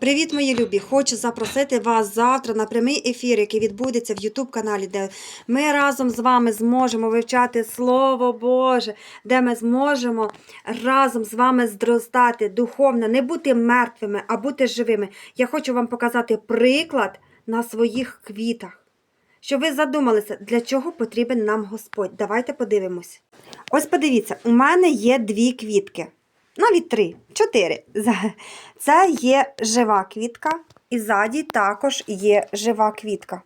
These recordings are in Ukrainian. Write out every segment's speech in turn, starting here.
Привіт, мої любі! Хочу запросити вас завтра на прямий ефір, який відбудеться в YouTube каналі, де ми разом з вами зможемо вивчати Слово Боже, де ми зможемо разом з вами зростати духовно, не бути мертвими, а бути живими. Я хочу вам показати приклад на своїх квітах. Щоб ви задумалися, для чого потрібен нам Господь. Давайте подивимось. Ось подивіться, у мене є дві квітки. Навіть три, чотири. Це є жива квітка, і ззаді також є жива квітка.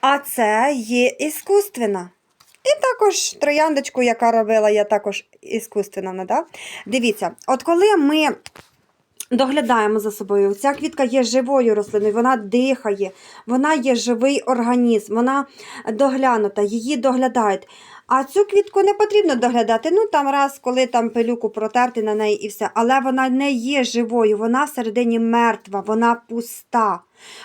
А це є іскусственна. І також трояндочку, яка робила, я також іскусственна. надав. Дивіться, от коли ми доглядаємо за собою, ця квітка є живою рослиною, вона дихає, вона є живий організм, вона доглянута, її доглядають. А цю квітку не потрібно доглядати. Ну там раз, коли там пилюку протерти на неї і все. Але вона не є живою, вона всередині мертва, вона пуста.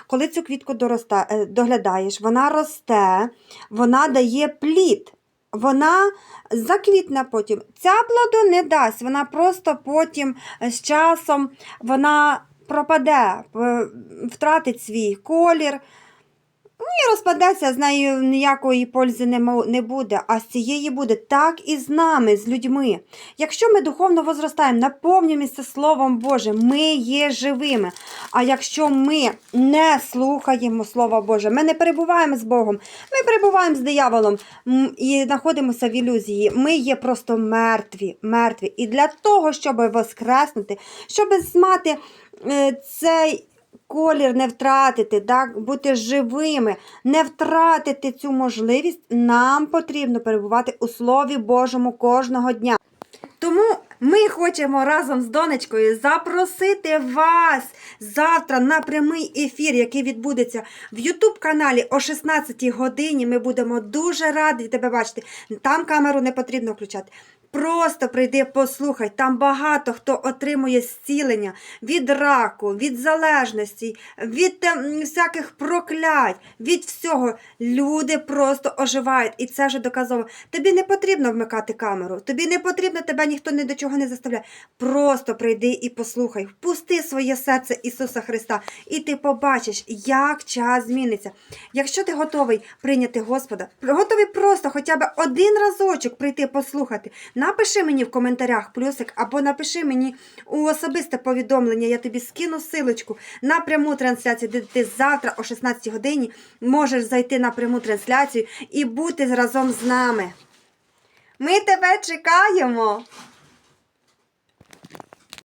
Коли цю квітку дороста, е, доглядаєш, вона росте, вона дає плід. Вона заквітне потім. Ця плоду не дасть, вона просто потім е, з часом вона пропаде, е, втратить свій колір. Ну, і розпадеться, з нею ніякої пользи не, буде, а з цієї буде так і з нами, з людьми. Якщо ми духовно возростаємо, наповнюємося Словом Божим, ми є живими. А якщо ми не слухаємо Слова Боже, ми не перебуваємо з Богом, ми перебуваємо з дияволом і знаходимося в ілюзії. Ми є просто мертві, мертві. І для того, щоб воскреснути, щоб мати е, цей колір не втратити, так, бути живими, не втратити цю можливість, нам потрібно перебувати у Слові Божому кожного дня. Тому ми хочемо разом з донечкою запросити вас завтра на прямий ефір, який відбудеться в Ютуб каналі о 16 годині. Ми будемо дуже раді тебе бачити. Там камеру не потрібно включати. Просто прийди, послухай. Там багато хто отримує зцілення від раку, від залежності, від ем, всяких проклять, від всього. Люди просто оживають, і це вже доказово. Тобі не потрібно вмикати камеру, тобі не потрібно, тебе ніхто ні до чого не заставляє. Просто прийди і послухай, впусти своє серце Ісуса Христа, і ти побачиш, як час зміниться. Якщо ти готовий прийняти Господа, готовий просто хоча б один разочок прийти послухати. Напиши мені в коментарях плюсик або напиши мені у особисте повідомлення. Я тобі скину силочку на пряму трансляцію, де ти завтра о 16 годині можеш зайти на пряму трансляцію і бути разом з нами. Ми тебе чекаємо!